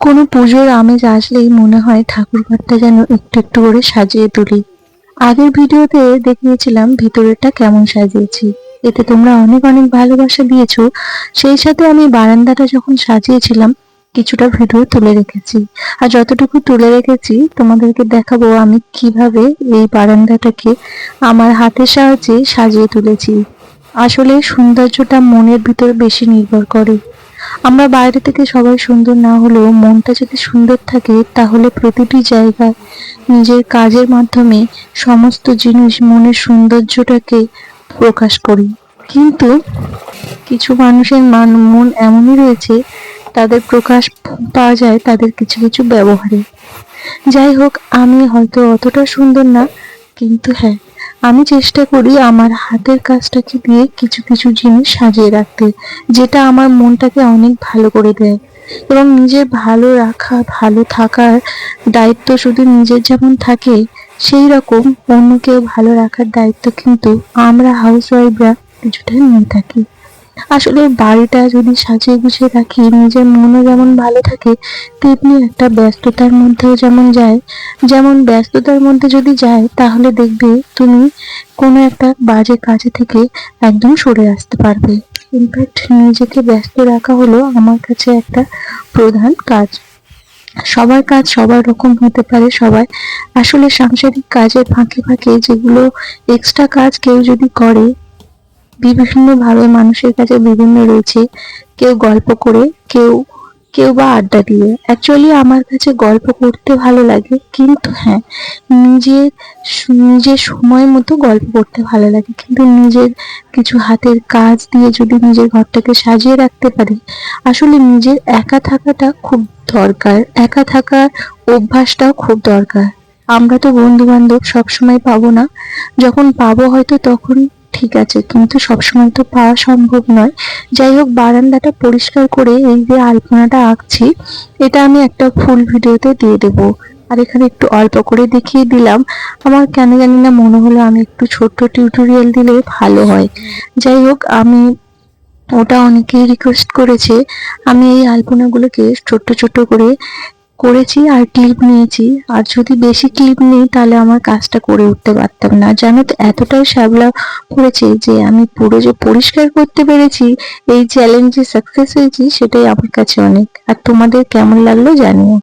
কোনো পুজোর আমেজ আসলেই মনে হয় ঠাকুর ঘরটা যেন একটু একটু করে সাজিয়ে তুলি। আগের ভিডিওতে দেখিয়েছিলাম ভিতরেরটা কেমন সাজিয়েছি। এতে তোমরা অনেক অনেক ভালোবাসা দিয়েছ। সেই সাথে আমি বারান্দাটা যখন সাজিয়েছিলাম, কিছুটা ভিডিও তুলে রেখেছি। আর যতটুকু তুলে রেখেছি, তোমাদেরকে দেখাবো আমি কীভাবে এই বারান্দাটাকে আমার হাতের সাহায্যে সাজিয়ে তুলেছি। আসলে সৌন্দর্যটা মনের ভিতর বেশি নির্ভর করে। আমরা বাইরে থেকে সবাই সুন্দর না হলেও মনটা যদি সুন্দর থাকে, তাহলে প্রতিটি জায়গায় নিজের কাজের মাধ্যমে সমস্ত জিনিস মনের সৌন্দর্যটাকে প্রকাশ করি। কিন্তু কিছু মানুষের মান, মন এমনই রয়েছে, তাদের প্রকাশ পাওয়া যায় তাদের কিছু কিছু ব্যবহারে। যাই হোক, আমি হয়তো অতটা সুন্দর না, কিন্তু হ্যাঁ আমি চেষ্টা করি আমার হাতের কাজটাকে দিয়ে কিছু কিছু জিনিস সাজিয়ে রাখতে, যেটা আমার মনটাকে অনেক ভালো করে দেয়। এবং নিজের ভালো রাখা, ভালো থাকার দায়িত্ব শুধু নিজের যেমন থাকে সেই রকম অন্যকেও ভালো রাখার দায়িত্ব কিন্তু আমরা হাউস ওয়াইফরা কিছুটা নিয়ে থাকি। আসলে বাড়িটা যদি সাজিয়ে গুছিয়ে রাখি, নিজের মনও যেমন ভালো থাকে, তেমনি একটা ব্যস্ততার মধ্যেও যেমন যায়। যেমন ব্যস্ততার মধ্যে যদি যায়, তাহলে দেখবে তুমি কোনো একটা বাজে কাজে থেকে একদম সরে আসতে পারবে। ইনফ্যাক্ট নিজেকে ব্যস্ত রাখা হলো আমার কাছে একটা প্রধান কাজ। সবার কাজ সবার রকম হতে পারে, সবাই। আসলে সাংসারিক কাজের ফাঁকে ফাঁকে যেগুলো এক্সট্রা কাজ কেউ যদি করে বিভিন্নভাবে মানুষের কাছে বিভিন্ন রয়েছে। কেউ গল্প করে, কেউ কেউ বা আড্ডা দিয়ে। অ্যাকচুয়ালি আমার কাছে গল্প করতে ভালো লাগে, কিন্তু হ্যাঁ নিজের নিজের সময় মতো গল্প করতে ভালো লাগে। কিন্তু নিজের কিছু হাতের কাজ দিয়ে যদি নিজের ঘরটাকে সাজিয়ে রাখতে পারি, আসলে নিজের একা থাকাটা খুব দরকার। একা থাকার অভ্যাসটাও খুব দরকার। আমরা তো বন্ধু বান্ধব সবসময় পাবো না। যখন পাবো হয়তো তখন ঠিক আছে, কিন্তু সবসময় তো পাওয়া সম্ভব নয়। যাই হোক, বারান্দাটা পরিষ্কার করে এই যে আলপনাটা আঁকছি, এটা আমি একটা ফুল ভিডিওতে দিয়ে দেবো। আর এখানে একটু অল্প করে দেখিয়ে দিলাম। আমার কেন জানি না মনে হলো আমি একটু ছোট্ট টিউটোরিয়াল দিলে ভালো হয়। যাই হোক, আমি ওটা অনেকেই রিকোয়েস্ট করেছে। আমি এই আলপনাগুলোকে ছোট্ট ছোট্ট করে করেছি আর ক্লিপ নিয়েছি। আর যদি বেশি ক্লিপ নিই, তাহলে আমার কাজটা করে উঠতে পারতাম না। জানো তো, এতটাই শ্যাবলা করেছে যে আমি পুরো যে পরিষ্কার করতে পেরেছি, এই চ্যালেঞ্জে সাকসেস হয়েছি, সেটাই আমার কাছে অনেক। আর তোমাদের কেমন লাগল জানিও।